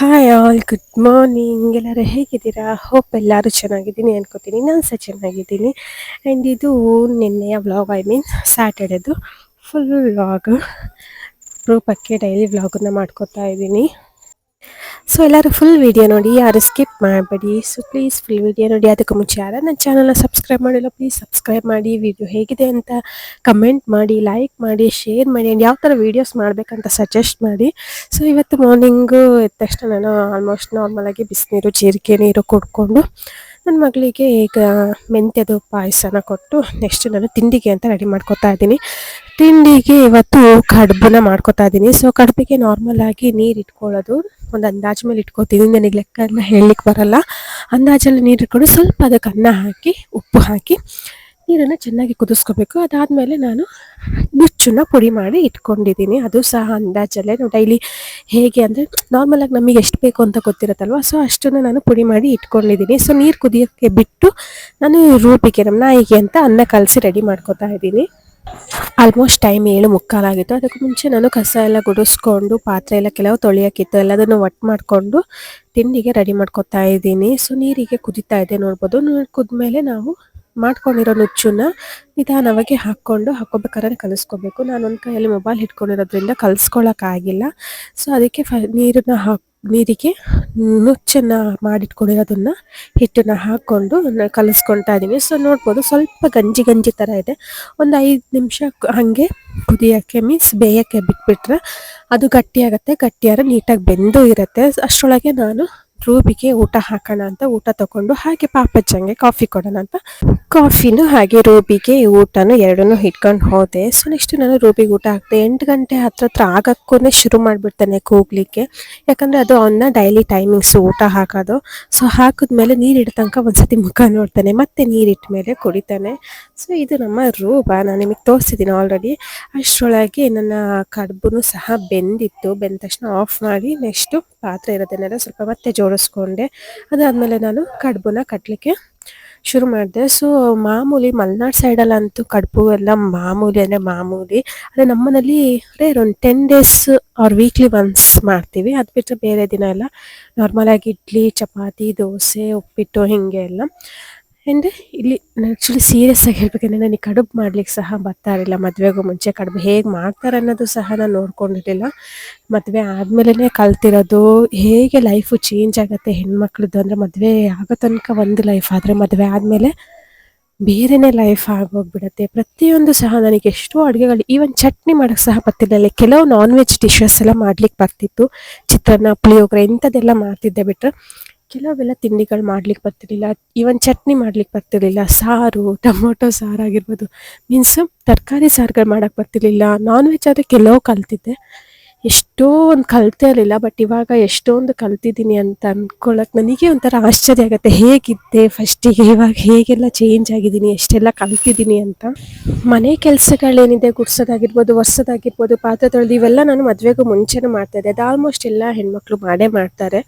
Hi all good morning ಎಲ್ಲರೂ ಹೇಗಿದ್ದೀರಾ? Hope ಎಲ್ಲರೂ ಚೆನ್ನಾಗಿದ್ದೀನಿ ಅನ್ಕೋತೀನಿ. ನಾನು ಸಹ ಚೆನ್ನಾಗಿದ್ದೀನಿ. ಆ್ಯಂಡ್ ಇದು ನಿನ್ನೆಯ ವ್ಲಾಗ್ ಐ ಮೀನ್ ಸ್ಯಾಟರ್ಡೇದು ಫುಲ್ ವ್ಲಾಗ್ ರೂಪಕ್ಕೆ ಡೈಲಿ ವ್ಲಾಗನ್ನು ಮಾಡ್ಕೋತಾ ಇದ್ದೀನಿ. ಸೊ ಎಲ್ಲರೂ ಫುಲ್ ವಿಡಿಯೋ ನೋಡಿ, ಯಾರು ಸ್ಕಿಪ್ ಮಾಡಬೇಡಿ. ಸೊ ಪ್ಲೀಸ್ ಫುಲ್ ವಿಡಿಯೋ ನೋಡಿ. ಅದಕ್ಕೆ ಮುಂಚೆ ಯಾರು ನನ್ನ ಚಾನಲ್ನ ಸಬ್ಸ್ಕ್ರೈಬ್ ಮಾಡಿಲ್ಲ ಪ್ಲೀಸ್ ಸಬ್ಸ್ಕ್ರೈಬ್ ಮಾಡಿ. ವಿಡಿಯೋ ಹೇಗಿದೆ ಅಂತ ಕಮೆಂಟ್ ಮಾಡಿ ಲೈಕ್ ಮಾಡಿ ಶೇರ್ ಮಾಡಿ ಆ್ಯಂಡ್ ಯಾವ ಥರ ವೀಡಿಯೋಸ್ ಮಾಡಬೇಕಂತ ಸಜೆಸ್ಟ್ ಮಾಡಿ. ಸೊ ಇವತ್ತು ಮಾರ್ನಿಂಗು ಎದ್ದ ತಕ್ಷಣ ನಾನು ಆಲ್ಮೋಸ್ಟ್ ನಾರ್ಮಲಾಗಿ ಬಿಸಿನೀರು ಜೀರಿಗೆ ನೀರು ಕುಡ್ಕೊಂಡು ನನ್ನ ಮಗಳಿಗೆ ಈಗ ಮೆಂತ್ಯದು ಪಾಯಸನ ಕೊಟ್ಟು ನೆಕ್ಸ್ಟ್ ನಾನು ತಿಂಡಿಗೆ ಅಂತ ರೆಡಿ ಮಾಡ್ಕೊತಾ ಇದ್ದೀನಿ. ತಿಂಡಿಗೆ ಇವತ್ತು ಕಡುಬನ್ನ ಮಾಡ್ಕೊತಾ ಇದ್ದೀನಿ. ಸೊ ಕಡುಬಿಗೆ ನಾರ್ಮಲ್ ಆಗಿ ನೀರು ಇಟ್ಕೊಳ್ಳೋದು, ಒಂದು ಅಂದಾಜು ಮೇಲೆ ಇಟ್ಕೋತೀನಿ. ನನಗೆ ಲೆಕ್ಕ ಎಲ್ಲ ಹೇಳಲಿಕ್ಕೆ ಬರಲ್ಲ. ಅಂದಾಜಲ್ಲಿ ನೀರು ಇಟ್ಕೊಂಡು ಸ್ವಲ್ಪ ಅದಕ್ಕೆ ಅನ್ನ ಹಾಕಿ, ಉಪ್ಪು ಹಾಕಿ. ನೀರನ್ನು ಚೆನ್ನಾಗಿ ಕುದಿಸ್ಕೋಬೇಕು. ಅದಾದಮೇಲೆ ನಾನು ನುಚ್ಚನ್ನ ಪುಡಿ ಮಾಡಿ ಇಟ್ಕೊಂಡಿದ್ದೀನಿ. ಅದು ಸಹ ಅಂದಾಜಲ್ಲೇ ನಾವು ಡೈಲಿ ಹೇಗೆ ಅಂದರೆ ನಾರ್ಮಲಾಗಿ ನಮಗೆ ಎಷ್ಟು ಬೇಕು ಅಂತ ಗೊತ್ತಿರುತ್ತಲ್ವ? ಸೊ ಅಷ್ಟನ್ನು ನಾನು ಪುಡಿ ಮಾಡಿ ಇಟ್ಕೊಂಡಿದ್ದೀನಿ. ಸೊ ನೀರು ಕುದಿಯೋಕ್ಕೆ ಬಿಟ್ಟು ನಾನು ರೂಪಿಗೆ ನಮ್ಮ ನಾಯಿಗೆ ಅಂತ ಅನ್ನ ಕಲಸಿ ರೆಡಿ ಮಾಡ್ಕೊತಾ ಇದ್ದೀನಿ. ಆಲ್ಮೋಸ್ಟ್ ಟೈಮ್ ಏಳು ಮುಕ್ಕಾಲಾಗಿತ್ತು ಅದಕ್ಕೆ ಮುಂಚೆ ನಾನು ಕಸ ಎಲ್ಲ ಗುಡಿಸ್ಕೊಂಡು, ಪಾತ್ರೆ ಎಲ್ಲ ಕೆಲವು ತೊಳೆಯೋಕ್ಕಿತ್ತು ಎಲ್ಲದನ್ನು ಒಟ್ಟು ಮಾಡಿಕೊಂಡು ತಿಂಡಿಗೆ ರೆಡಿ ಮಾಡ್ಕೊತಾ ಇದ್ದೀನಿ. ಸೊ ನೀರಿಗೆ ಕುದಿತಾ ಇದೆ ನೋಡ್ಬೋದು. ಕುದ್ಮೇಲೆ ನಾವು ಮಾಡ್ಕೊಂಡಿರೋ ನುಚ್ಚನ್ನ ನಿಧಾನವಾಗಿ ಹಾಕ್ಕೊಂಡು ಹಾಕೋಬೇಕಾದ್ರೆ ಕಲಿಸ್ಕೋಬೇಕು. ನಾನು ಒಂದು ಕೈಯಲ್ಲಿ ಮೊಬೈಲ್ ಹಿಡ್ಕೊಂಡಿರೋದ್ರಿಂದ ಕಲಿಸ್ಕೊಳಕ್ಕಾಗಿಲ್ಲ. ಸೊ ಅದಕ್ಕೆ ಫ, ನೀರನ್ನ ಹಾಕಿ, ನೀರಿಗೆ ನುಚ್ಚನ್ನು ಮಾಡಿಟ್ಕೊಂಡಿರೋದನ್ನ ಹಿಟ್ಟನ್ನು ಹಾಕ್ಕೊಂಡು ಕಲಿಸ್ಕೊಳ್ತಾ ಇದ್ದೀನಿ ಸೊ ನೋಡ್ಬೋದು ಸ್ವಲ್ಪ ಗಂಜಿ ಗಂಜಿ ಥರ ಇದೆ. ಒಂದು ಐದು ನಿಮಿಷ ಹಾಗೆ ಕುದಿಯೋಕ್ಕೆ ಮೀನ್ಸ್ ಬೇಯೋಕ್ಕೆ ಬಿಟ್ಬಿಟ್ರೆ ಅದು ಗಟ್ಟಿಯಾಗತ್ತೆ. ಗಟ್ಟಿಯಾದ್ರೆ ನೀಟಾಗಿ ಬೆಂದು ಇರುತ್ತೆ. ಅಷ್ಟರೊಳಗೆ ನಾನು ರೂಬಿಗೆ ಊಟ ಹಾಕೋಣ ಅಂತ ಊಟ ತಗೊಂಡು ಹಾಗೆ ಪಾಪಜ್ಜಂಗೆ ಕಾಫಿ ಕೊಡೋಣ ಅಂತ. ಕಾಫಿನೂ ಹಾಗೆ ರೂಬಿಗೆ ಊಟನೂ ಎರಡನ್ನು ಇಟ್ಕೊಂಡು ಹೋದೆ. ಸೊ ನೆಕ್ಸ್ಟ್ ನಾನು ರೂಬಿಗೆ ಊಟ ಹಾಕಿದೆ. ಎಂಟು ಗಂಟೆ ಹತ್ರ ಹತ್ರ ಆಗಕ್ಕೂ ಶುರು ಮಾಡಿಬಿಡ್ತಾನೆ ಕೂಗ್ಲಿಕ್ಕೆ. ಯಾಕಂದರೆ ಅದು ಅವನ್ನ ಡೈಲಿ ಟೈಮಿಂಗ್ಸ್ ಊಟ ಹಾಕೋದು. ಸೊ ಹಾಕಿದ್ಮೇಲೆ ನೀರಿಡ ತನಕ ಒಂದ್ಸತಿ ಮುಖ ನೋಡ್ತಾನೆ. ಮತ್ತೆ ನೀರಿಟ್ಟ ಮೇಲೆ ಕುಡಿತಾನೆ. ಸೊ ಇದು ನಮ್ಮ ರೂಪ ನಾನು ನಿಮಗೆ ತೋರಿಸಿದ್ದೀನಿ ಆಲ್ರೆಡಿ ಅಷ್ಟರೊಳಗೆ ನನ್ನ ಕಡುಬು ಸಹ ಬೆಂದಿತ್ತು. ಬೆಂದ ತಕ್ಷಣ ಆಫ್ ಮಾಡಿ ನೆಕ್ಸ್ಟು ಪಾತ್ರೆ ಇರೋದನ್ನೆಲ್ಲ ಸ್ವಲ್ಪ ಮತ್ತೆ ಜೋಡಿಸ್ಕೊಂಡೆ ಅದಾದಮೇಲೆ ನಾನು ಕಡುಬನ್ನ ಕಟ್ಟಲಿಕ್ಕೆ ಶುರು ಮಾಡಿದೆ. ಸೊ ಮಾಮೂಲಿ ಮಲೆನಾಡು ಸೈಡಲ್ಲಂತೂ ಕಡುಬು ಎಲ್ಲ ಮಾಮೂಲಿ, ಅಂದರೆ ಮಾಮೂಲಿ. ಅದೇ ನಮ್ಮನೇಲಿ ರೇರ್ ಒಂದು ten days or weekly once ಮಾಡ್ತೀವಿ. ಅದು ಬಿಟ್ಟರೆ ಬೇರೆ ದಿನ ಎಲ್ಲ ನಾರ್ಮಲಾಗಿ ಇಡ್ಲಿ, ಚಪಾತಿ, ದೋಸೆ, ಉಪ್ಪಿಟ್ಟು, ಹೀಗೆ ಎಲ್ಲ. ಆ್ಯಂಡ್ ಇಲ್ಲಿ ಆ್ಯಕ್ಚುಲಿ ಸೀರಿಯಸ್ ಆಗಿ ಹೇಳ್ಬೇಕಂದ್ರೆ ನನಗೆ ಕಡುಬು ಮಾಡ್ಲಿಕ್ಕೆ ಸಹ ಬರ್ತಾ ಇರಲಿಲ್ಲ. ಮದುವೆಗೂ ಮುಂಚೆ ಕಡುಬು ಹೇಗೆ ಮಾಡ್ತಾರೆ ಅನ್ನೋದು ಸಹ ನಾನು ನೋಡ್ಕೊಂಡಿರಲಿಲ್ಲ. ಮದುವೆ ಆದಮೇಲೆ ಕಲ್ತಿರೋದು ಹೇಗೆ ಲೈಫು ಚೇಂಜ್ ಆಗುತ್ತೆ ಹೆಣ್ಮಕ್ಳದ್ದು ಅಂದರೆ ಮದುವೆ ಆಗೋ ತನಕ ಒಂದು ಲೈಫ್ ಆದರೆ ಮದುವೆ ಆದಮೇಲೆ ಬೇರೆನೇ ಲೈಫ್ ಆಗೋಗ್ಬಿಡುತ್ತೆ. ಪ್ರತಿಯೊಂದು ಸಹ ನನಗೆ ಎಷ್ಟೋ ಅಡುಗೆಗಳು ಈವನ್ ಚಟ್ನಿ ಮಾಡೋಕ್ಕೆ ಸಹ ಬರ್ತಿರಲಿಲ್ಲ. ಕೆಲವು ನಾನ್ ವೆಜ್ ಡಿಶಸ್ ಎಲ್ಲ ಮಾಡ್ಲಿಕ್ಕೆ ಬರ್ತಿತ್ತು. ಚಿತ್ರಾನ್ನ, ಪುಳಿಯೋಗರೆ ಇಂಥದ್ದೆಲ್ಲ ಮಾಡ್ತಿದ್ದೆ ಬಿಟ್ಟರೆ ಕೆಲವೆಲ್ಲ ತಿಂಡಿಗಳು ಮಾಡ್ಲಿಕ್ಕೆ ಬರ್ತಿರ್ಲಿಲ್ಲ. ಈವನ್ ಚಟ್ನಿ ಮಾಡ್ಲಿಕ್ಕೆ ಬರ್ತಿರ್ಲಿಲ್ಲ. ಸಾರು, ಟೊಮೊಟೊ ಸಾರು ಆಗಿರ್ಬೋದು ಮೀನ್ಸ್ ತರಕಾರಿ ಸಾರುಗಳು ಮಾಡಕ್ಕೆ ಬರ್ತಿರ್ಲಿಲ್ಲ. ನಾನ್ ವೆಜ್ ಆದರೆ ಕೆಲವು ಕಲ್ತಿದ್ದೆ. ಎಷ್ಟೋ ಒಂದು ಕಲ್ತೆ ಇರಲಿಲ್ಲ ಬಟ್ ಇವಾಗ ಎಷ್ಟೊಂದು ಕಲ್ತಿದ್ದೀನಿ ಅಂತ ಅಂದ್ಕೊಳಕ್ ನನಗೆ ಒಂಥರ ಆಶ್ಚರ್ಯ ಆಗುತ್ತೆ. ಹೇಗಿದ್ದೆ ಫಸ್ಟಿಗೆ ಇವಾಗ ಹೇಗೆಲ್ಲ ಚೇಂಜ್ ಆಗಿದ್ದೀನಿ, ಎಷ್ಟೆಲ್ಲ ಕಲ್ತಿದ್ದೀನಿ ಅಂತ. ಮನೆ ಕೆಲಸಗಳೇನಿದೆ, ಗುಡ್ಸೋದಾಗಿರ್ಬೋದು, ಒರ್ಸೋದಾಗಿರ್ಬೋದು ಪಾತ್ರೆ ತೊಳೆದು ಇವೆಲ್ಲ ನಾನು ಮದುವೆಗೂ ಮುಂಚೆನೂ ಮಾಡ್ತಾಯಿದ್ದೆ ಅದು ಆಲ್ಮೋಸ್ಟ್ ಎಲ್ಲ ಹೆಣ್ಮಕ್ಳು ಮಾಡೇ ಮಾಡ್ತಾರೆ.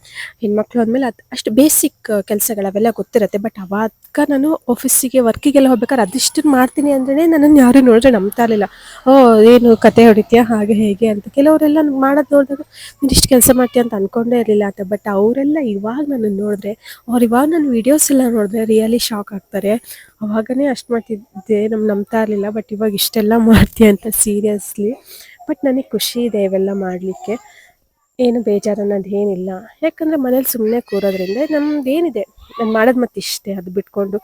ಹೆಣ್ಮಕ್ಳು ಅಂದಮೇಲೆ ಅದು ಅಷ್ಟು ಬೇಸಿಕ್ ಕೆಲಸಗಳು ಅವೆಲ್ಲ ಗೊತ್ತಿರುತ್ತೆ ಬಟ್ ಅವಾಗ ನಾನು ಆಫೀಸಿಗೆ ವರ್ಕಿಗೆಲ್ಲ ಹೋಗ್ಬೇಕಾದ್ರೆ ಅದಿಷ್ಟು ಮಾಡ್ತೀನಿ ಅಂದ್ರೆ ನನ್ನನ್ನು ಯಾರು ನೋಡಿದ್ರೆ ನಂಬ್ತಾ ಇರಲಿಲ್ಲ. ಓ, ಏನು ಕತೆ ಹೊಡಿತೀಯಾ? ಹಾಗೆ, ಹೇಗೆ ಅಂತ. ಕೆಲವರೆಲ್ಲ ಮಾಡೋದು ನೋಡಿದಾಗ ನೀನು ಇಷ್ಟು ಕೆಲಸ ಮಾಡ್ತೀಯ ಅಂತ ಅನ್ಕೊಂಡೇ ಇರಲಿಲ್ಲ ಅಂತ ಬಟ್ ಅವರೆಲ್ಲ ಇವಾಗ ನನ್ನ ನೋಡಿದ್ರೆ, ಅವ್ರು ಇವಾಗ ನನ್ನ ವೀಡಿಯೋಸ್ ಎಲ್ಲ ನೋಡಿದ್ರೆ ರಿಯಲಿ ಶಾಕ್ ಆಗ್ತಾರೆ. ಅವಾಗನೇ ಅಷ್ಟು ಮಾಡ್ತಿದ್ದೆ ನಮ್ಗೆ ನಂಬ್ತಾ ಇರಲಿಲ್ಲ ಬಟ್ ಇವಾಗ ಇಷ್ಟೆಲ್ಲ ಮಾಡ್ತೀಯ ಅಂತ ಸೀರಿಯಸ್ಲಿ ಬಟ್ ನನಗೆ ಖುಷಿ ಇದೆ ಇವೆಲ್ಲ ಮಾಡಲಿಕ್ಕೆ. ಏನು ಬೇಜಾರು ಅನ್ನೋದು ಏನಿಲ್ಲ. ಯಾಕಂದರೆ ಮನೇಲಿ ಸುಮ್ಮನೆ ಕೂರೋದ್ರಿಂದ ನಮ್ದು ಏನಿದೆ, ನಾನು ಮಾಡೋದು ಮತ್ತೆ ಇಷ್ಟೇ, ಅದು ಬಿಟ್ಕೊಂಡು.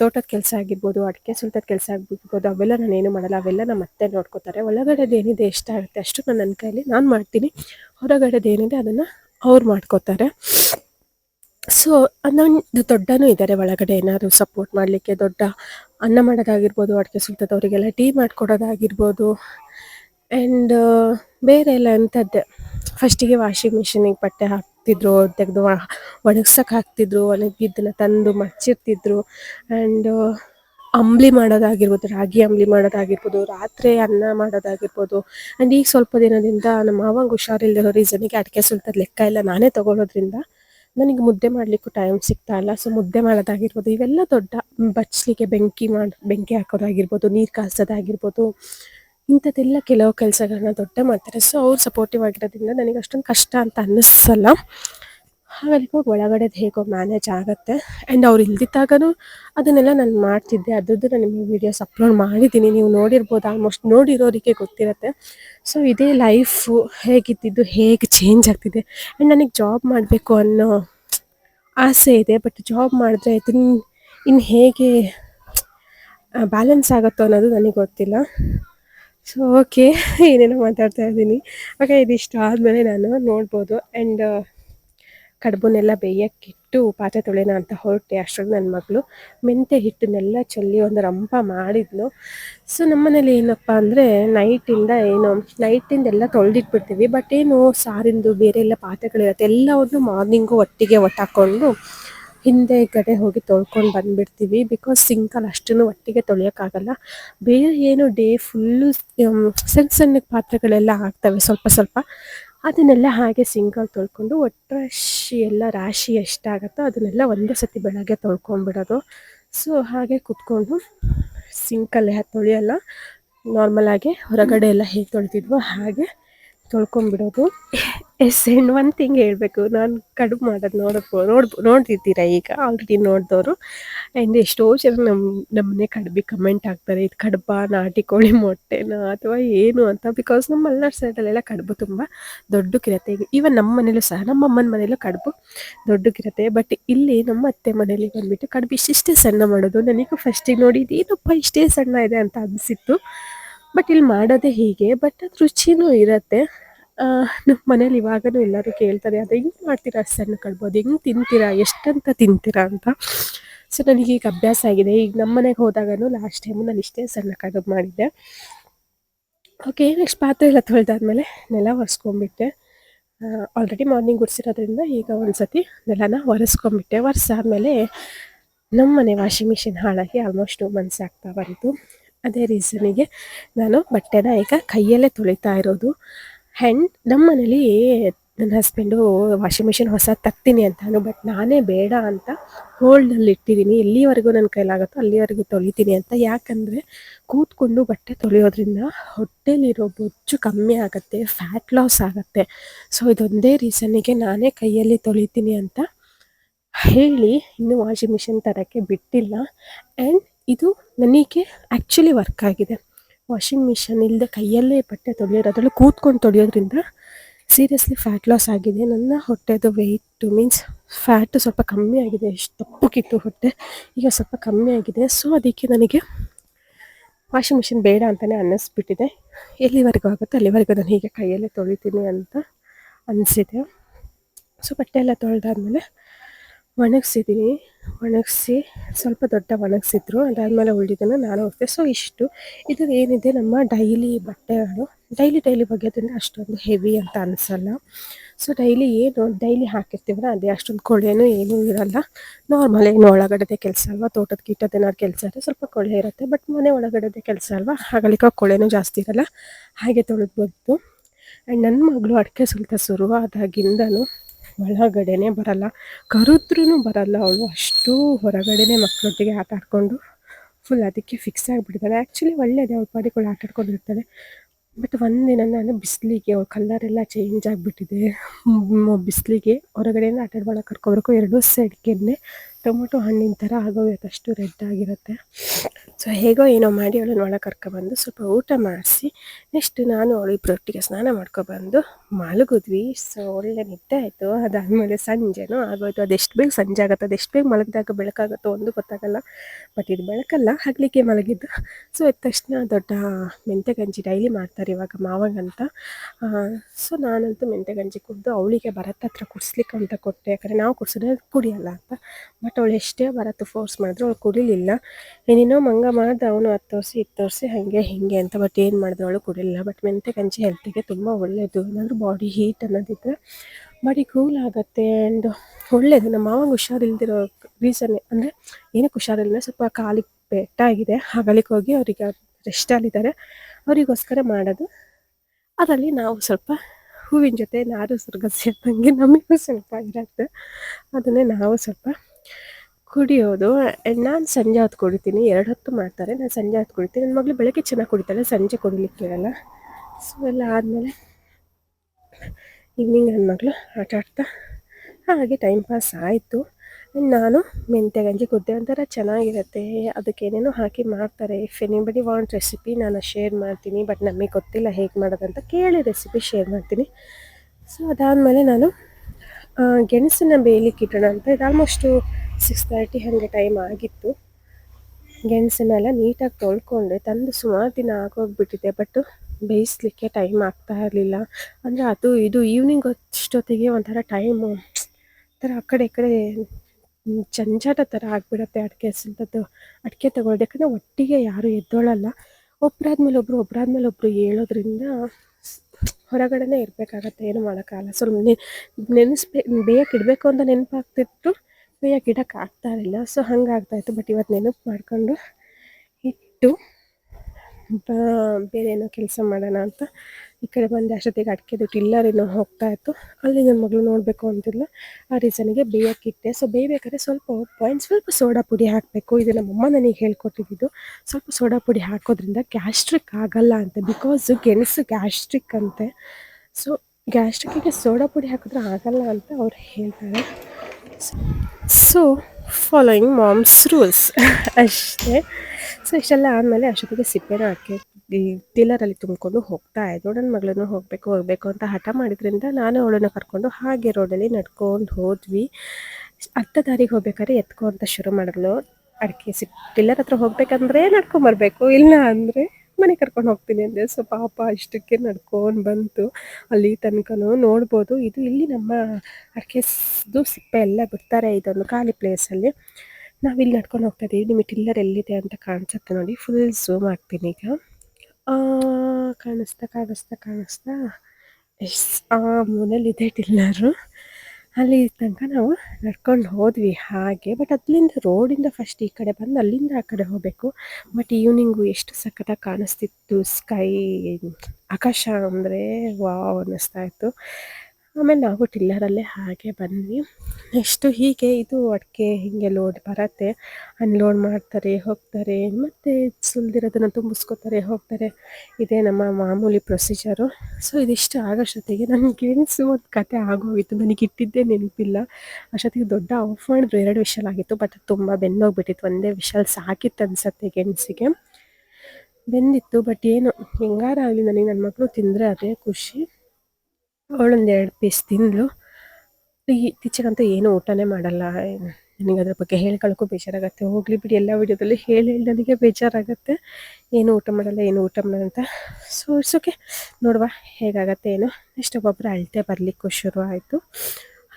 ತೋಟದ ಕೆಲಸ ಆಗಿರ್ಬೋದು, ಅಡಿಕೆ ಸುಲ್ತದ ಕೆಲಸ ಆಗಿರ್ಬೋದು, ಅವೆಲ್ಲ ನಾನು ಏನು ಮಾಡಲ್ಲ. ಅವೆಲ್ಲ ನಮ್ಮ ಅತ್ತೆ ನೋಡ್ಕೋತಾರೆ. ಒಳಗಡೆದು ಏನಿದೆ ಇಷ್ಟ ಆಗುತ್ತೆ ಅಷ್ಟು ನಾನು ನನ್ನ ಕೈಯಲ್ಲಿ ನಾನು ಮಾಡ್ತೀನಿ. ಹೊರಗಡೆದು ಏನಿದೆ ಅದನ್ನು ಅವ್ರು ಮಾಡ್ಕೋತಾರೆ. ಸೊ ನಂದು ದೊಡ್ಡನೂ ಇದ್ದಾರೆ ಒಳಗಡೆ ಏನಾದರೂ ಸಪೋರ್ಟ್ ಮಾಡಲಿಕ್ಕೆ. ದೊಡ್ಡ ಅನ್ನ ಮಾಡೋದಾಗಿರ್ಬೋದು, ಅಡಿಕೆ ಸುಲ್ತದವರಿಗೆಲ್ಲ ಟೀ ಮಾಡಿಕೊಡೋದಾಗಿರ್ಬೋದು. ಆ್ಯಂಡ್ ಬೇರೆ ಎಲ್ಲ ಎಂಥದ್ದೇ ಫಸ್ಟಿಗೆ ವಾಷಿಂಗ್ ಮಿಷಿನಿಗೆ ಬಟ್ಟೆ ಹಾಕ್ತಿದ್ರು, ತೆಗೆದು ಒಣಗ್ಸಕ್ಕೆ ಹಾಕ್ತಿದ್ರು ಒಣಗಿದ್ದನ್ನ ತಂದು ಮಚ್ಚಿರ್ತಿದ್ರು ಆ್ಯಂಡ್ ಅಂಬ್ಲಿ ಮಾಡೋದಾಗಿರ್ಬೋದು, ರಾಗಿ ಅಂಬ್ಲಿ ಮಾಡೋದಾಗಿರ್ಬೋದು, ರಾತ್ರಿ ಅನ್ನ ಮಾಡೋದಾಗಿರ್ಬೋದು. ಆ್ಯಂಡ್ ಈಗ ಸ್ವಲ್ಪ ದಿನದಿಂದ ನಮ್ಮ ಮಾವಂಗೆ ಹುಷಾರಿಲ್ಲದಿರೋ ರೀಸನಿಗೆ ಅಡಿಕೆ ಸುಲ್ತದ ಲೆಕ್ಕ ಎಲ್ಲ ನಾನೇ ತಗೊಳ್ಳೋದ್ರಿಂದ ನನಗೆ ಮುದ್ದೆ ಮಾಡಲಿಕ್ಕೂ ಟೈಮ್ ಸಿಗ್ತಾ ಇಲ್ಲ. ಸೊ ಮುದ್ದೆ ಮಾಡೋದಾಗಿರ್ಬೋದು, ಇವೆಲ್ಲ ದೊಡ್ಡ ಬಚ್ಚಲಿಗೆ ಬೆಂಕಿ ಮಾಡಿ, ಬೆಂಕಿ ಹಾಕೋದಾಗಿರ್ಬೋದು, ನೀರು ಕಾಸೋದಾಗಿರ್ಬೋದು ಇಂಥದ್ದೆಲ್ಲ ಕೆಲವು ಕೆಲಸಗಳನ್ನ ದೊಡ್ಡ ಮಾಡ್ತಾರೆ ಸೊ ಅವ್ರು ಸಪೋರ್ಟಿವ್ ಆಗಿರೋದ್ರಿಂದ ನನಗೆ ಅಷ್ಟೊಂದು ಕಷ್ಟ ಅಂತ ಅನ್ನಿಸಲ್ಲ. ಹಾಗಾಗಿ ಹೋಗಿ ಒಳಗಡೆದು ಹೇಗೋ ಮ್ಯಾನೇಜ್ ಆಗುತ್ತೆ. ಆ್ಯಂಡ್ ಅವ್ರು ಇಲ್ದಿದ್ದಾಗನೂ ಅದನ್ನೆಲ್ಲ ನಾನು ಮಾಡ್ತಿದ್ದೆ. ಅದ್ರದ್ದು ನಾನು ನಿಮಗೆ ವೀಡಿಯೋಸ್ ಅಪ್ಲೋಡ್ ಮಾಡಿದ್ದೀನಿ. ನೀವು ನೋಡಿರ್ಬೋದು ಆಲ್ಮೋಸ್ಟ್ ನೋಡಿರೋರಿಗೆ ಗೊತ್ತಿರುತ್ತೆ. ಸೊ ಇದೇ ಲೈಫು ಹೇಗಿದ್ದಿದ್ದು, ಹೇಗೆ ಚೇಂಜ್ ಆಗ್ತಿದೆ. ಆ್ಯಂಡ್ ನನಗೆ ಜಾಬ್ ಮಾಡಬೇಕು ಅನ್ನೋ ಆಸೆ ಇದೆ. ಬಟ್ ಜಾಬ್ ಮಾಡಿದ್ರೆ ಇದನ್ನ ಇನ್ನು ಹೇಗೆ ಬ್ಯಾಲೆನ್ಸ್ ಆಗುತ್ತೋ ಅನ್ನೋದು ನನಗೆ ಗೊತ್ತಿಲ್ಲ. ಸೊ ಓಕೆ ಏನೇನೋ ಮಾತಾಡ್ತಾ ಇದ್ದೀನಿ. ಓಕೆ ಇದಿಷ್ಟು ಆದಮೇಲೆ ನಾನು ನೋಡ್ಬೋದು. ಆ್ಯಂಡ್ ಕಡುಬನ್ನೆಲ್ಲ ಬೇಯಕ್ಕಿಟ್ಟು ಪಾತ್ರೆ ತೊಳೆಯೋಣ ಅಂತ ಹೊರಟೆ ಅಷ್ಟರಲ್ಲಿ ನನ್ನ ಮಗಳು. ಮೆಂತ್ಯ ಹಿಟ್ಟನ್ನೆಲ್ಲ ಚೆಲ್ಲಿ ಒಂದು ರಂಪ ಮಾಡಿದ್ಲು. ಸೊ ನಮ್ಮನೇಲಿ ಏನಪ್ಪ ಅಂದರೆ ನೈಟಿಂದ ಏನು, ನೈಟಿಂದ ಎಲ್ಲ ತೊಳೆದಿಟ್ಬಿಡ್ತೀವಿ. ಬಟ್ ಏನು, ಸಾರಿಂದು ಬೇರೆ ಎಲ್ಲ ಪಾತ್ರೆಗಳಿರುತ್ತೆ, ಎಲ್ಲವನ್ನು ಮಾರ್ನಿಂಗು ಒಟ್ಟಿಗೆ ಒಟ್ಟಾಕೊಂಡು ಹಿಂದೆ ಕಡೆ ಹೋಗಿ ತೊಳ್ಕೊಂಡು ಬಂದ್ಬಿಡ್ತೀವಿ. ಬಿಕಾಸ್ ಸಿಂಕಲ್ಲಿ ಅಷ್ಟನ್ನು ಒಟ್ಟಿಗೆ ತೊಳೆಯೋಕ್ಕಾಗಲ್ಲ. ಬೇರೆ ಏನು ಡೇ ಫುಲ್ಲು ಸಣ್ಣ ಸಣ್ಣ ಪಾತ್ರೆಗಳೆಲ್ಲ ಆಗ್ತವೆ ಸ್ವಲ್ಪ ಸ್ವಲ್ಪ. ಅದನ್ನೆಲ್ಲ ಹಾಗೆ ಸಿಂಕಲ್ಲಿ ತೊಳ್ಕೊಂಡು ಒಟ್ರಾಶಿ ಎಲ್ಲ ರಾಶಿ ಎಷ್ಟಾಗುತ್ತೋ ಅದನ್ನೆಲ್ಲ ಒಂದೇ ಸತಿ ಬೆಳಗ್ಗೆ ತೊಳ್ಕೊಂಡ್ಬಿಡೋದು. ಸೊ ಹಾಗೆ ಕುತ್ಕೊಂಡು ಸಿಂಕಲ್ಲಿ ತೊಳೆಯಲ್ಲ. ನಾರ್ಮಲಾಗಿ ಹೊರಗಡೆ ಎಲ್ಲ ಹೇಗೆ ತೊಳಿತಿದ್ವೋ ಹಾಗೆ ತೊಳ್ಕೊಂಬಿಡೋದು ಎಸ್ ಆ್ಯಂಡ್ ಒನ್ ಥಿಂಗ್ ಹೇಳಬೇಕು. ನಾನು ಕಡುಬು ಮಾಡೋದು ನೋಡಪ್ಪ ನೋಡ್ ನೋಡ್ತಿದ್ದೀರಾ ಈಗ? ಆಲ್ರೆಡಿ ನೋಡಿದವರು. ಆ್ಯಂಡ್ ಎಷ್ಟೋ ಜನ ನಮ್ಮ ನಮ್ಮನೆ ಕಡುಬಿಗೆ ಕಮೆಂಟ್ ಹಾಕ್ತಾರೆ, ಇದು ಕಡುಬ, ನಾಟಿ ಕೋಳಿ ಮೊಟ್ಟೆನಾ ಅಥವಾ ಏನು ಅಂತ? ಬಿಕಾಸ್ ನಮ್ಮ ಮಲೆನಾಡು ಸೈಡಲ್ಲೆಲ್ಲ ಕಡುಬು ತುಂಬ ದೊಡ್ಡಕ್ಕಿರತ್ತೆ ಈವನ್ ನಮ್ಮ ಮನೇಲೂ ಸಹ ನಮ್ಮ ಅಮ್ಮನ ಮನೇಲೂ ಕಡುಬು ದೊಡ್ಡಕ್ಕಿರತ್ತೆ ಬಟ್ ಇಲ್ಲಿ ನಮ್ಮ ಅತ್ತೆ ಮನೇಲಿ ಬಂದುಬಿಟ್ಟು ಕಡುಬು ಇಷ್ಟಿಷ್ಟೇ ಸಣ್ಣ ಮಾಡೋದು. ನನಗೂ ಫಸ್ಟಿಗೆ ನೋಡಿ, ಇದೇನಪ್ಪ ಇಷ್ಟೇ ಸಣ್ಣ ಇದೆ ಅಂತ ಅನಿಸಿತ್ತು. ಬಟ್ ಇಲ್ಲಿ ಮಾಡೋದೇ ಹೀಗೆ ಬಟ್ ಅದು ರುಚಿನೂ ಇರುತ್ತೆ. ನಮ್ಮ ಮನೇಲಿ ಇವಾಗಲೂ ಎಲ್ಲರೂ ಕೇಳ್ತಾರೆ, ಅದು ಹೆಂಗೆ ಮಾಡ್ತೀರಾ ಸಣ್ಣ ಕಳ್ಬೋದು? ಹೆಂಗೆ ತಿಂತೀರಾ? ಎಷ್ಟಂತ ತಿಂತೀರಾ? ಅಂತ. ಸೊ ನನಗೆ ಈಗ ಅಭ್ಯಾಸ ಆಗಿದೆ. ಈಗ ನಮ್ಮ ಮನೆಗೆ ಹೋದಾಗೂ ಲಾಸ್ಟ್ ಟೈಮು ನಾನು ಇಷ್ಟೇ ಸಣ್ಣ ಕಡುಬು ಮಾಡಿದ್ದೆ. ಓಕೆ ನೆಕ್ಸ್ಟ್ ಪಾತ್ರೆ ಎಲ್ಲ ತೊಳೆದಾದ್ಮೇಲೆ ನೆಲ ಒರೆಸ್ಕೊಂಡ್ಬಿಟ್ಟೆ. ಆಲ್ರೆಡಿ ಮಾರ್ನಿಂಗ್ ಗುಡಿಸಿರೋದ್ರಿಂದ ಈಗ ಒಂದು ಸತಿ ನೆಲನ ಒರೆಸ್ಕೊಂಬಿಟ್ಟೆ ಒರೆಸಾದ್ಮೇಲೆ ನಮ್ಮ ಮನೆ ವಾಷಿಂಗ್ ಮಿಷಿನ್ ಹಾಳಾಗಿ ಆಲ್ಮೋಸ್ಟ್ ಟೂ ಮಂತ್ಸ್ ಆಗ್ತಾ ಬಂತು. ಅದೇ ರೀಸನಿಗೆ ನಾನು ಬಟ್ಟೆನ ಈಗ ಕೈಯಲ್ಲೇ ತೊಳಿತಾ ಇರೋದು. ಆ್ಯಂಡ್ ನಮ್ಮ ಮನೇಲಿ ನನ್ನ ಹಸ್ಬೆಂಡು ವಾಷಿಂಗ್ ಮಿಷಿನ್ ಹೊಸ ತರ್ತೀನಿ ಅಂತಾನು ಬಟ್ ನಾನೇ ಬೇಡ ಅಂತ ಹೋಲ್ಡಲ್ಲಿ ಇಟ್ಟಿದ್ದೀನಿ ಎಲ್ಲಿವರೆಗೂ ನನ್ನ ಕೈಲಾಗುತ್ತೋ ಅಲ್ಲಿವರೆಗೂ ತೊಳಿತೀನಿ ಅಂತ. ಯಾಕಂದರೆ ಕೂತ್ಕೊಂಡು ಬಟ್ಟೆ ತೊಳೆಯೋದ್ರಿಂದ ಹೊಟ್ಟೆಲಿರೋ ಬೊಜ್ಜು ಕಮ್ಮಿ ಆಗುತ್ತೆ ಫ್ಯಾಟ್ ಲಾಸ್ ಆಗುತ್ತೆ. ಸೊ ಇದೊಂದೇ ರೀಸನ್ನಿಗೆ ನಾನೇ ಕೈಯಲ್ಲಿ ತೊಳಿತೀನಿ ಅಂತ ಹೇಳಿ ಇನ್ನೂ ವಾಷಿಂಗ್ ಮಿಷಿನ್ ತರೋಕ್ಕೆ ಬಿಟ್ಟಿಲ್ಲ. ಆ್ಯಂಡ್ ಇದು ನನಗೆ ಆ್ಯಕ್ಚುಲಿ ವರ್ಕ್ ಆಗಿದೆ. ವಾಷಿಂಗ್ ಮಿಷನ್ ಇಲ್ಲದೆ ಕೈಯಲ್ಲೇ ಬಟ್ಟೆ ತೊಳೆಯೋದು, ಅದರಲ್ಲೂ ಕೂತ್ಕೊಂಡು ತೊಳೆಯೋದ್ರಿಂದ ಸೀರಿಯಸ್ಲಿ ಫ್ಯಾಟ್ ಲಾಸ್ ಆಗಿದೆ. ನನ್ನ ಹೊಟ್ಟೆದು ವೆಯ್ಟು ಮೀನ್ಸ್ ಫ್ಯಾಟು ಸ್ವಲ್ಪ ಕಮ್ಮಿ ಆಗಿದೆ, ಎಷ್ಟು ತಪ್ಪಕ್ಕಿತ್ತು ಹೊಟ್ಟೆ, ಈಗ ಸ್ವಲ್ಪ ಕಮ್ಮಿ ಆಗಿದೆ. ಸೊ ಅದಕ್ಕೆ ನನಗೆ ವಾಷಿಂಗ್ ಮಿಷಿನ್ ಬೇಡ ಅಂತಲೇ ಅನ್ನಿಸ್ಬಿಟ್ಟಿದೆ. ಎಲ್ಲಿವರೆಗೂ ಆಗುತ್ತೆ ಅಲ್ಲಿವರೆಗೂ ನಾನು ಹೀಗೆ ಕೈಯಲ್ಲೇ ತೊಳಿತೀನಿ ಅಂತ ಅನಿಸಿದೆ. ಸೊ ಬಟ್ಟೆ ಎಲ್ಲ ತೊಳೆದಾದ್ಮೇಲೆ ಒಣಗಿಸಿದ್ದೀನಿ. ಒಣಗಿಸಿ ಸ್ವಲ್ಪ ದೊಡ್ಡ ಒಣಗಿಸಿದ್ರು. ಅದಾದಮೇಲೆ ಉಳಿದನ್ನು ನಾನು ಹೋಗ್ತೆ ಸೊ ಇಷ್ಟು. ಇದು ಏನಿದೆ? ನಮ್ಮ ಡೈಲಿ ಬಟ್ಟೆಗಳು. ಡೈಲಿ ಡೈಲಿ ಬಗೆಯೋದ್ರಿಂದ ಅಷ್ಟೊಂದು ಹೆವಿ ಅಂತ ಅನಿಸಲ್ಲ. ಸೊ ಡೈಲಿ ಏನು ಡೈಲಿ ಹಾಕಿರ್ತೀವಲ್ಲ, ಅದೇ ಅಷ್ಟೊಂದು ಕೊಳೆನೂ ಏನೂ ಇರಲ್ಲ. ನಾರ್ಮಲ್ ಏನು ಒಳಗಡೆದೆ ಕೆಲಸ ಅಲ್ವಾ? ತೋಟದ ಕೀಟದೇನಾದ್ರು ಕೆಲಸ ಇದೆ ಸ್ವಲ್ಪ ಕೊಳೆ ಇರುತ್ತೆ. ಬಟ್ ಮನೆ ಒಳಗಡೆದೆ ಕೆಲಸ ಅಲ್ವಾ? ಹಾಗಲಿಕ್ಕೆ ಕೊಳೆನೂ ಜಾಸ್ತಿ ಇರಲ್ಲ. ಹಾಗೆ ತೊಳೆದ್ಬೋದು ಆ್ಯಂಡ್ ನನ್ನ ಮಗಳು ಅಡಿಕೆ ಸುಲ್ತ ಶುರುವಾದಾಗಿಂದನೂ ಒಳಗಡೆನೇ ಬರಲ್ಲ. ಕರೆದ್ರೂ ಬರಲ್ಲ ಅವಳು. ಅಷ್ಟು ಹೊರಗಡೆನೇ ಮಕ್ಕಳೊಟ್ಟಿಗೆ ಆಟ ಆಡಿಕೊಂಡು ಫುಲ್ ಅದಕ್ಕೆ ಫಿಕ್ಸ್ ಆಗಿಬಿಟ್ಟಿದ್ದಾಳೆ ಆ್ಯಕ್ಚುಲಿ ಒಳ್ಳೆಯದೇ ಅವಳು ಪಾಡಿಗಳು ಆಟ ಆಡ್ಕೊಂಡಿರ್ತಾಳೆ ಬಟ್ ಒಂದಿನ ನಾನು ಬಿಸಿಲಿಗೆ ಅವ್ರ ಕಲರ್ ಎಲ್ಲ ಚೇಂಜ್ ಆಗಿಬಿಟ್ಟಿದೆ. ಬಿಸಿಲಿಗೆ, ಹೊರಗಡೆಯಿಂದ ಆಟ ಆಡ್ಕೊಳಕ್ಕೆ ಕರ್ಕೊಬರ್ಬೇಕು ಎರಡೂ ಸೈಡ್ಗೆನೆ ಟೊಮೊಟೊ ಹಣ್ಣಿನ ಥರ ಆಗೋಗುತ್ತೆ ಅಷ್ಟು ರೆಡ್ ಆಗಿರುತ್ತೆ. ಸೊ ಹೇಗೋ ಏನೋ ಮಾಡಿ ಅವಳನ್ನ ಒಳಗೆ ಕರ್ಕೊಬಂದು ಸ್ವಲ್ಪ ಊಟ ಮಾಡಿಸಿ ನೆಕ್ಸ್ಟ್ ನಾನು ಅವಳು ಇಬ್ಬರೊಟ್ಟಿಗೆ ಸ್ನಾನ ಮಾಡ್ಕೊಬಂದು ಮಲಗಿದ್ವಿ. ಸೊ ಒಳ್ಳೆ ನಿದ್ದೆ ಆಯಿತು. ಅದಾದಮೇಲೆ ಸಂಜೆನೂ ಆಗೋಯ್ತು. ಅದೆಷ್ಟು ಬೇಗ ಸಂಜೆ ಆಗುತ್ತೆ ಅದೆಷ್ಟು ಬೇಗ ಮಲಗಿದಾಗ ಬೆಳಕಾಗುತ್ತೋ ಒಂದು ಗೊತ್ತಾಗಲ್ಲ. ಬಟ್ ಇದು ಬೆಳಕಲ್ಲ ಹಗಲಿಗೆ ಮಲಗಿದ್ದು. ಸೊ ಎದ್ದ ತಕ್ಷಣ ದೊಡ್ಡ ಮೆಂತೆ ಗಂಜಿ ಡೈಲಿ ಮಾಡ್ತಾರೆ ಇವಾಗ ಮಾವಂಗಂತ. ಸೊ ನಾನಂತೂ ಮೆಂತೆ ಗಂಜಿ ಕುಡಿದು ಅವಳಿಗೆ ಭರತ್ ಹತ್ರ ಕುಡಿಸ್ಲಿಕ್ಕೆ ಅಂತ ಕೊಟ್ಟೆ. ಯಾಕಂದರೆ ನಾವು ಕುಡಿಸಿದ್ರೆ ಕುಡಿಯಲ್ಲ ಅಂತ. ಬಟ್ ಅವಳು ಎಷ್ಟೇ ಬರತ್ತು ಫೋರ್ಸ್ ಮಾಡಿದ್ರು ಅವಳು ಕುಡಿಲಿಲ್ಲ. ಏನೇನೋ ಮಂಗ ಮಾಡ್ದೆ ಅವನು ಹತ್ತು ತೋರಿಸಿ ಇದು ತೋರಿಸಿ ಹಾಗೆ, ಹೀಗೆ ಅಂತ ಬಟ್ ಏನು ಮಾಡಿದ್ರು ಅವಳು ಕುಡಿಲಿಲ್ಲ. ಬಟ್ ಮೆಂತೆ ಕಂಚಿ ಹೆಲ್ತಿಗೆ ತುಂಬ ಒಳ್ಳೆಯದು ಏನಾದರೂ ಬಾಡಿ ಹೀಟ್ ಅನ್ನೋದಿದ್ರೆ ಬಾಡಿ ಕೂಲ್ ಆಗುತ್ತೆ ಆ್ಯಂಡ್ ಒಳ್ಳೆಯದು ನಮ್ಮ ಮಾವಂಗೆ ಹುಷಾರಿಲ್ದಿರೋ ರೀಸನ್ ಅಂದರೆ ಏನಕ್ಕೆ ಹುಷಾರಿಲ್ಲ ಸ್ವಲ್ಪ ಕಾಲಿಗೆ ಪೆಟ್ಟಾಗಿದೆ. ಹಗಲಿಗೆ ಹೋಗಿ ಅವರಿಗೆ ರೆಸ್ಟಲ್ಲಿದ್ದಾರೆ ಅವರಿಗೋಸ್ಕರ ಮಾಡೋದು. ಅದರಲ್ಲಿ ನಾವು ಸ್ವಲ್ಪ ಹೂವಿನ ಜೊತೆ ನಾರು, ಸ್ವರ್ಗ ಸೇರಿದಂಗೆ ನಮಗೂ ಸ್ವಲ್ಪ ಇರುತ್ತೆ. ಅದನ್ನೇ ನಾವು ಸ್ವಲ್ಪ ಕುಡಿಯೋದು. ನಾನು ಸಂಜೆ ಹೊತ್ತು ಕುಡಿತೀನಿ. ಎರಡು ಹೊತ್ತು ಮಾಡ್ತಾರೆ. ನಾನು ಸಂಜೆ ಹೊತ್ತು ಕುಡಿತೀನಿ. ನನ್ನ ಮಗಳು ಬೆಳಗ್ಗೆ ಚೆನ್ನಾಗಿ ಕುಡಿತಾಳೆ. ಸಂಜೆ ಕುಡಿಲಿಕ್ಕಿರಲ್ಲ ಸೊ ಎಲ್ಲ ಆದಮೇಲೆ ಈವ್ನಿಂಗ್ ನನ್ನ ಮಗಳು ಆಟ ಆಡ್ತಾ. ಹಾಗೆ ಟೈಮ್ ಪಾಸ್ ಆಯಿತು. ನಾನು ಮೆಂತ್ಯ ಗಂಜಿ ಕುದ್ದೆ ಒಂಥರ ಚೆನ್ನಾಗಿರುತ್ತೆ. ಅದಕ್ಕೆ ಏನೇನೋ ಹಾಕಿ ಮಾಡ್ತಾರೆ. ಇಫ್ ಎನಿಬಡಿ ವಾಂಟ್ ರೆಸಿಪಿ ನಾನು ಶೇರ್ ಮಾಡ್ತೀನಿ. ಬಟ್ ನಮಗೆ ಗೊತ್ತಿಲ್ಲ ಹೇಗೆ ಮಾಡೋದಂತ ಕೇಳಿ ರೆಸಿಪಿ ಶೇರ್ ಮಾಡ್ತೀನಿ. ಸೊ ಅದಾದಮೇಲೆ ನಾನು ಗೆಣಸನ್ನ ಬೇಯಲಿಕ್ಕೆ ಇಟ್ಟೋಣ ಅಂತ. ಇದು ಆಲ್ಮೋಸ್ಟು ಸಿಕ್ಸ್ ತರ್ಟಿ ಹಾಗೆ ಟೈಮ್ ಆಗಿತ್ತು. ಗೆಣಸನ್ನೆಲ್ಲ ನೀಟಾಗಿ ತೊಳ್ಕೊಂಡೆ ತಂದು ಸುಮಾರು ದಿನ ಆಗೋಗ್ಬಿಟ್ಟಿದೆ ಬಟ್ ಬೇಯಿಸ್ಲಿಕ್ಕೆ ಟೈಮ್ ಆಗ್ತಾ ಇರಲಿಲ್ಲ. ಅಂದರೆ ಅದು ಇದು ಈವ್ನಿಂಗ್ ಅಷ್ಟೊತ್ತಿಗೆ ಒಂಥರ ಟೈಮು ಒಂಥರ ಆ ಕಡೆ ಈ ಕಡೆ ಜಂಜಾಟ ಥರ ಆಗಿಬಿಡತ್ತೆ ಅಡಿಕೆ ಸಂತದ್ದು, ಅಡಿಕೆ ತಗೊಳ್ಳೋದು ಯಾಕಂದರೆ ಒಟ್ಟಿಗೆ ಯಾರೂ ಎದ್ದೋಳಲ್ಲ. ಒಬ್ಬರಾದ್ಮೇಲೆ ಒಬ್ಬರು ಒಬ್ಬರಾದ್ಮೇಲೆ ಒಬ್ಬರು ಹೇಳೋದ್ರಿಂದ ಹೊರಗಡೆನೇ ಇರಬೇಕಾಗತ್ತೆ, ಏನು ಮಾಡೋಕ್ಕಾಗಲ್ಲ. ಸ್ವಲ್ಪ ನೆನೆಸ್ಬೇಕು ನೆನೆಸ್ಬೇ ಬೇಯಕ್ಕೆ ಇಡಬೇಕು ಅಂತ ನೆನಪಾಗ್ತಿತ್ತು. ಬೇಯಕ್ಕೆ ಇಡಕ್ಕೆ ಆಗ್ತಾ ಇರಲಿಲ್ಲ. ಸೊ ಹಂಗಾಗ್ತಾಯಿತ್ತು ಬಟ್ ಇವತ್ತು ನೆನಪು ಮಾಡಿಕೊಂಡು ಇಟ್ಟು ಬೇರೆ ಏನೋ ಕೆಲಸ ಮಾಡೋಣ ಅಂತ ಈ ಕಡೆ ಬಂದು. ಅಷ್ಟೊತ್ತಿಗೆ ಅಡಿಕೆದು ಟಿಲ್ಲರ್ ಏನೋ ಹೋಗ್ತಾ ಇತ್ತು. ಅಲ್ಲಿ ನನ್ನ ಮಗಳು ನೋಡಬೇಕು ಅಂತಿಲ್ಲ ಆ ರೀಸನ್ಗೆ ಬೇಯೋಕ್ಕಿಟ್ಟೆ ಸೊ ಬೇಯಬೇಕಾದ್ರೆ ಸ್ವಲ್ಪ ಪಾಯಿಂಟ್ ಸ್ವಲ್ಪ ಸೋಡಾ ಪುಡಿ ಹಾಕಬೇಕು. ಇದು ನಮ್ಮಮ್ಮ ನನಗೆ ಹೇಳ್ಕೊಟ್ಟಿದ್ದು. ಸ್ವಲ್ಪ ಸೋಡಾ ಪುಡಿ ಹಾಕೋದ್ರಿಂದ ಗ್ಯಾಸ್ಟ್ರಿಕ್ ಆಗಲ್ಲ ಅಂತ. ಬಿಕಾಸ್ ಗೆಣಸು ಗ್ಯಾಸ್ಟ್ರಿಕ್ ಅಂತೆ. ಸೊ ಗ್ಯಾಸ್ಟ್ರಿಕ್ಕಿಗೆ ಸೋಡಾ ಪುಡಿ ಹಾಕಿದ್ರೆ ಆಗಲ್ಲ ಅಂತ ಅವ್ರು ಹೇಳ್ತಾರೆ. ಸೊ ಫಾಲೋಯಿಂಗ್ ಮಾಮ್ಸ್ ರೂಲ್ಸ್ ಅಷ್ಟೇ. ಸೊ ಇಷ್ಟೆಲ್ಲ ಆದಮೇಲೆ ಅಷ್ಟೊತ್ತಿಗೆ ಸಿಪ್ಪೆನ ಹಾಕಿ, ಈ ಟಿಲ್ಲರಲ್ಲಿ ತುಂಬಿಕೊಂಡು ಹೋಗ್ತಾ ಇದ್ರು ನನ್ನ ಮಗಳನ್ನು ಹೋಗಬೇಕು ಹೋಗಬೇಕು ಅಂತ ಹಠ ಮಾಡಿದ್ರಿಂದ ನಾನು ಅವಳನ್ನು ಕರ್ಕೊಂಡು ಹಾಗೆ ರೋಡಲ್ಲಿ ನಡ್ಕೊಂಡು ಹೋದ್ವಿ. ಅರ್ಧ ದಾರಿಗೆ ಹೋಗ್ಬೇಕಾದ್ರೆ ಎತ್ಕೊ ಅಂತ ಶುರು ಮಾಡಿದ್ಲು. ಅಡಿಕೆ ಸಿಪ್ ಟಿಲ್ಲರ್ ಹತ್ರ ಹೋಗ್ಬೇಕಂದ್ರೆ ನಡ್ಕೊಂಬರ್ಬೇಕು ಇಲ್ಲ ಅಂದರೆ ಮನೆ ಕರ್ಕೊಂಡು ಹೋಗ್ತೀನಿ ಅಂದೆ ಸೊ ಪಾಪ ಇಷ್ಟಕ್ಕೆ ನಡ್ಕೊಂಡು ಬಂತು. ಅಲ್ಲಿ ತನಕನೂ ನೋಡ್ಬೋದು. ಇದು ಇಲ್ಲಿ ನಮ್ಮ ಅರ್ಕೆಸ್ದು ಸಿಪ್ಪೆ ಎಲ್ಲ ಬಿಡ್ತಾರೆ. ಇದೊಂದು ಖಾಲಿ ಪ್ಲೇಸಲ್ಲಿ ನಾವಿಲ್ಲಿ ನಡ್ಕೊಂಡು ಹೋಗ್ತಾ ಇದ್ದೀವಿ ನಿಮಗೆ ಟಿಲ್ಲರ್ ಎಲ್ಲಿದೆ ಅಂತ ಕಾಣಿಸುತ್ತೆ ನೋಡಿ. ಫುಲ್ ಝೂಮ್ ಆಗ್ತೀನಿ ಈಗ. ಕಾಣಿಸ್ತಾ ಕಾಣಿಸ್ತಾ ಕಾಣಿಸ್ತಾ. ಎಸ್, ಆ ಮೂಲೆಯಲ್ಲಿದೆ ಟಿಲ್ಲರು ಅಲ್ಲಿ ತನಕ ನಾವು ನಡ್ಕೊಂಡು ಹೋದ್ವಿ ಹಾಗೆ ಬಟ್ ಅಲ್ಲಿಂದ ರೋಡಿಂದ ಫಸ್ಟ್ ಈ ಕಡೆ ಬಂದು ಅಲ್ಲಿಂದ ಆ ಕಡೆ ಹೋಗಬೇಕು. ಬಟ್ ಈವ್ನಿಂಗು ಎಷ್ಟು ಸಖತ್ತಾಗಿ ಕಾಣಿಸ್ತಿತ್ತು ಸ್ಕೈ ಆಕಾಶ ಅಂದರೆ ವಾವ್ ಅನ್ನಿಸ್ತಾ ಇತ್ತು. ಆಮೇಲೆ ನಾವು ಟಿಲ್ಲರಲ್ಲೇ ಹಾಗೆ ಬಂದ್ವಿ ನೆಕ್ಸ್ಟು ಹೀಗೆ ಇದು ಅಡಿಕೆ ಹೀಗೆ ಲೋಡ್ ಬರತ್ತೆ. ಅನ್ಲೋಡ್ ಮಾಡ್ತಾರೆ, ಹೋಗ್ತಾರೆ, ಮತ್ತು ಸುಲ್ದಿರೋದನ್ನು ತುಂಬಿಸ್ಕೋತಾರೆ, ಹೋಗ್ತಾರೆ. ಇದೇ ನಮ್ಮ ಮಾಮೂಲಿ ಪ್ರೊಸೀಜರು ಸೊ ಇದಿಷ್ಟು ಆಗೋಷ್ಟೊತ್ತಿಗೆ ನನಗೆ ಗೆಣಸು ಒಂದು ಕತೆ ಆಗೋಗಿತ್ತು. ನನಗೆ ಇಟ್ಟಿದ್ದೇ ನೆನಪಿಲ್ಲ. ಅಷ್ಟೊತ್ತಿಗೆ ದೊಡ್ಡ ಆಫ್ ಮಾಡಿದ್ರು. ಎರಡು ವಿಷಲ್ ಆಗಿತ್ತು ಬಟ್ ತುಂಬ ಬೆನ್ನೋಗ್ಬಿಟ್ಟಿತ್ತು. ಒಂದೇ ವಿಷಲ್ ಸಾಕಿತ್ತು ಅನ್ಸತ್ತೆ ಗೆಣಸಿಗೆ ಬೆಂದಿತ್ತು ಬಟ್ ಏನು ಹೆಂಗಾರಾಗಲಿ ನನಗೆ. ನನ್ನ ಮಕ್ಕಳು ತಿಂದರೆ ಅದೇ ಖುಷಿ. ಅವಳೊಂದು ಎರಡು ಪೀಸ್ ತಿಂದಳು ಇತ್ತೀಚೆಗಂತೂ ಏನು ಊಟನೇ ಮಾಡಲ್ಲ. ನನಗೆ ಅದ್ರ ಬಗ್ಗೆ ಹೇಳ್ಕೊಳ್ಳೋಕ್ಕೂ ಬೇಜಾರಾಗುತ್ತೆ. ಹೋಗಲಿ ಬಿಡಿ, ಎಲ್ಲ ವಿಡಿಯೋದಲ್ಲಿ ಹೇಳಿ ಹೇಳಿ ನನಗೆ ಬೇಜಾರಾಗುತ್ತೆ. ಏನು ಊಟ ಮಾಡಲ್ಲ, ಏನು ಊಟ ಮಾಡಲ್ಲ ಅಂತ. ಸೊ ಇಟ್ಸ್ ಓಕೆ ನೋಡುವ ಹೇಗಾಗತ್ತೆ ಏನು. ನೆಕ್ಸ್ಟ್ ಒಬ್ಬೊಬ್ಬರು ಅಳತೆ ಬರಲಿಕ್ಕೂ ಶುರು ಆಯಿತು.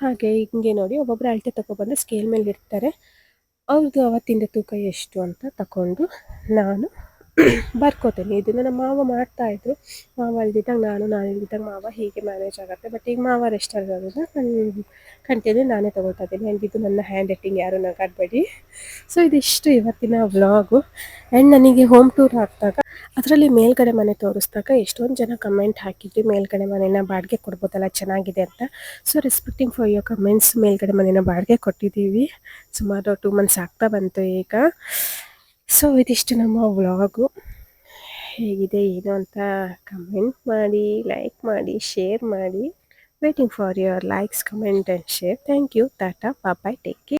ಹಾಗೆ ಹಿಂಗೆ ನೋಡಿ ಒಬ್ಬೊಬ್ಬರು ಅಳತೆ ತಗೊಬಂದು ಸ್ಕೇಲ್ ಮೇಲೆ ಇರ್ತಾರೆ ಅವ್ರದ್ದು ಅವತ್ತಿಂದ ತೂಕ ಎಷ್ಟು ಅಂತ ತಗೊಂಡು ನಾನು ಬರ್ಕೋತೀನಿ. ಇದನ್ನು ನಮ್ಮ ಮಾವ ಮಾಡ್ತಾಯಿದ್ರು ಮಾವ ಇಲ್ದಿದ್ದಾಗ ನಾನು ನಾನು ಇಲ್ದಿದ್ದಾಗ ಮಾವ ಹೀಗೆ ಮ್ಯಾನೇಜ್ ಆಗುತ್ತೆ. ಬಟ್ ಈಗ ಮಾವ ರೆಸ್ಟ್ ಆಗೋದ್ರಿಂದ ನಾನು ಕಂಟಿನ್ಯೂ ನಾನೇ ತೊಗೊಳ್ತಾ ಇದ್ದೀನಿ. ಆ್ಯಂಡ್ ಇದು ನನ್ನ ಹ್ಯಾಂಡ್ ರೈಟಿಂಗ್ ಯಾರು ನಗಾಡಬೇಡಿ. ಸೊ ಇದಿಷ್ಟು ಇವತ್ತಿನ ವ್ಲಾಗು ಆ್ಯಂಡ್ ನನಗೆ ಹೋಮ್ ಟೂರ್ ಹಾಕಿದಾಗ ಅದರಲ್ಲಿ ಮೇಲ್ಗಡೆ ಮನೆ ತೋರಿಸ್ದಾಗ ಎಷ್ಟೊಂದು ಜನ ಕಮೆಂಟ್ ಹಾಕಿದ್ವಿ ಮೇಲ್ಗಡೆ ಮನೆನ ಬಾಡಿಗೆ ಕೊಡ್ಬೋದಲ್ಲ, ಚೆನ್ನಾಗಿದೆ ಅಂತ. So respecting for your comments ಮೇಲ್ಗಡೆ ಮನೆನ ಬಾಡಿಗೆ ಕೊಟ್ಟಿದ್ದೀವಿ. ಸುಮಾರು ಟೂ ಮಂತ್ಸ್ ಆಗ್ತಾ ಬಂತು ಈಗ. ಸೊ ಇದಿಷ್ಟು ನಮ್ಮ ವ್ಲಾಗು. ಹೇಗಿದೆ, ಏನು ಅಂತ ಕಮೆಂಟ್ ಮಾಡಿ ಲೈಕ್ ಮಾಡಿ ಶೇರ್ ಮಾಡಿ. Waiting for your likes comment and share thank you tata bye take care